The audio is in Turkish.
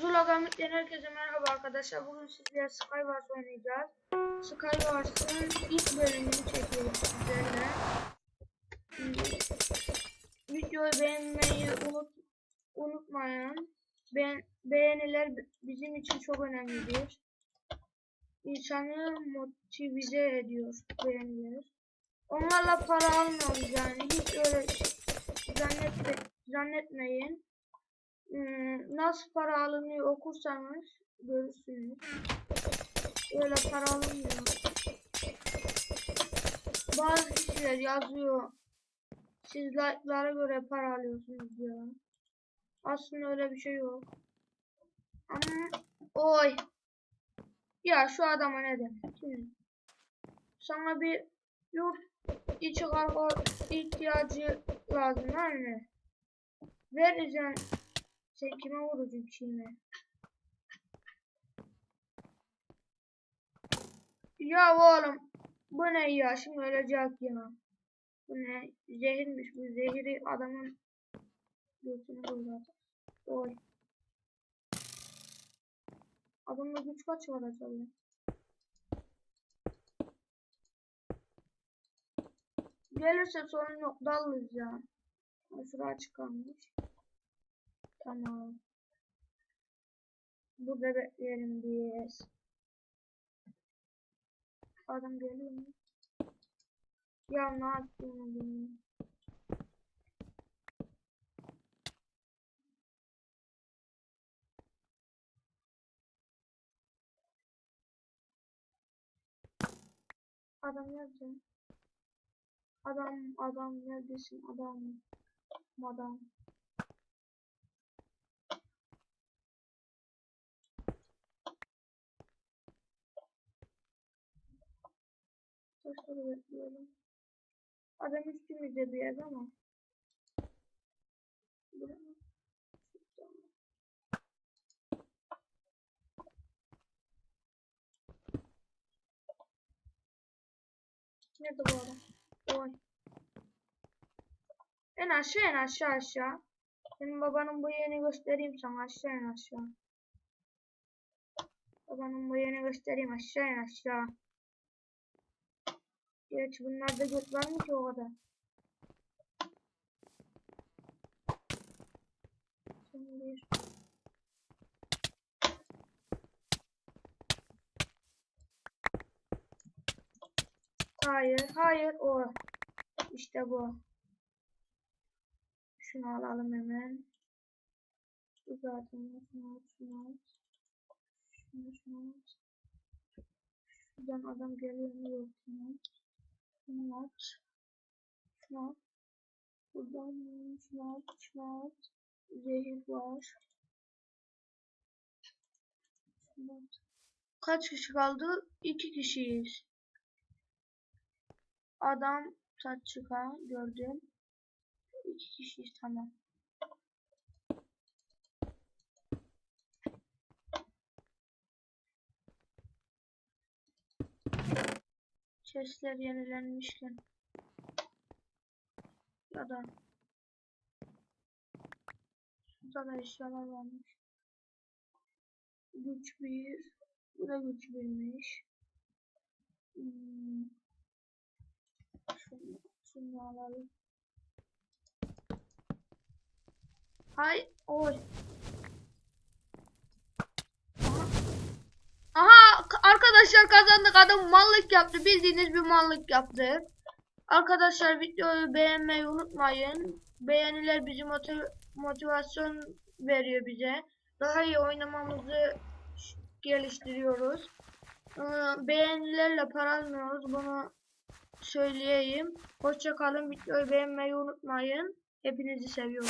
Zula Gamit'ten herkese merhaba arkadaşlar. Bugün sizlerle Skywars oynayacağız. Skywars'ın ilk bölümünü çekiyoruz sizlerle. Videoyu beğenmeyi unut, unutmayın. Beğen, beğeniler bi- bizim için çok önemlidir. İnsanı motive ediyor beğeniler. Onlarla para almıyoruz yani. Hiç öyle şey- zannetme, zannetmeyin. Hmm, nasıl para alınıyor okursanız görürsünüz. Öyle para alınmıyor. Bazı kişiler yazıyor. Siz like'lara göre para alıyorsunuz diyor. Aslında öyle bir şey yok. Ama oy. Ya şu adama ne demek? Şimdi sana bir yurt içi kargo ihtiyacı lazım değil mi? Sen kime vuracaksın şimdi? Ya oğlum bu ne ya şimdi ölecek ya. Bu ne zehirmiş bu zehiri adamın götünü dolduracak. Oy. Adamda güç kaç var acaba? Gelirse sorun yok dalırız ya. Şuraya çıkarmış. Tamam. Burada bekleyelim biz. Adam geliyor mu? Ya ne yaptın? Adam nerede? Adam, adam neredesin? Adam, adam. Taşları bekliyorum. Adam üstümüzde bir yer ama. Nerede bu adam? Oy. En aşağı en aşağı aşağı. Senin babanın bu yerini göstereyim sana aşağı en aşağı. Babanın bu yerini göstereyim aşağı en aşağı. Gerçi bunlarda göt var mı ki o. Hayır, hayır o. İşte bu. Şunu alalım hemen. Bu zaten şunu al, şunu al. Şunu al. Şuradan adam geliyor mu yok mu? Şunu aç. Şunu aç. Buradan şunu aç, şunu. Zehir var. Şunu aç. Kaç kişi kaldı? İki kişiyiz. Adam saç çıkar gördüm. İki kişiyiz tamam. Chestler yenilenmişken. Ya da Şurada da eşyalar varmış. Güç bir. Bu da güç birmiş. Hmm. Şunu, şunu alalım. Hay, oy. Arkadaşlar kazandık. Adam mallık yaptı. Bildiğiniz bir mallık yaptı. Arkadaşlar videoyu beğenmeyi unutmayın. Beğeniler bizi motiv- motivasyon veriyor bize. Daha iyi oynamamızı geliştiriyoruz. Ee, Beğenilerle para almıyoruz. Bunu söyleyeyim. Hoşça kalın. Videoyu beğenmeyi unutmayın. Hepinizi seviyorum.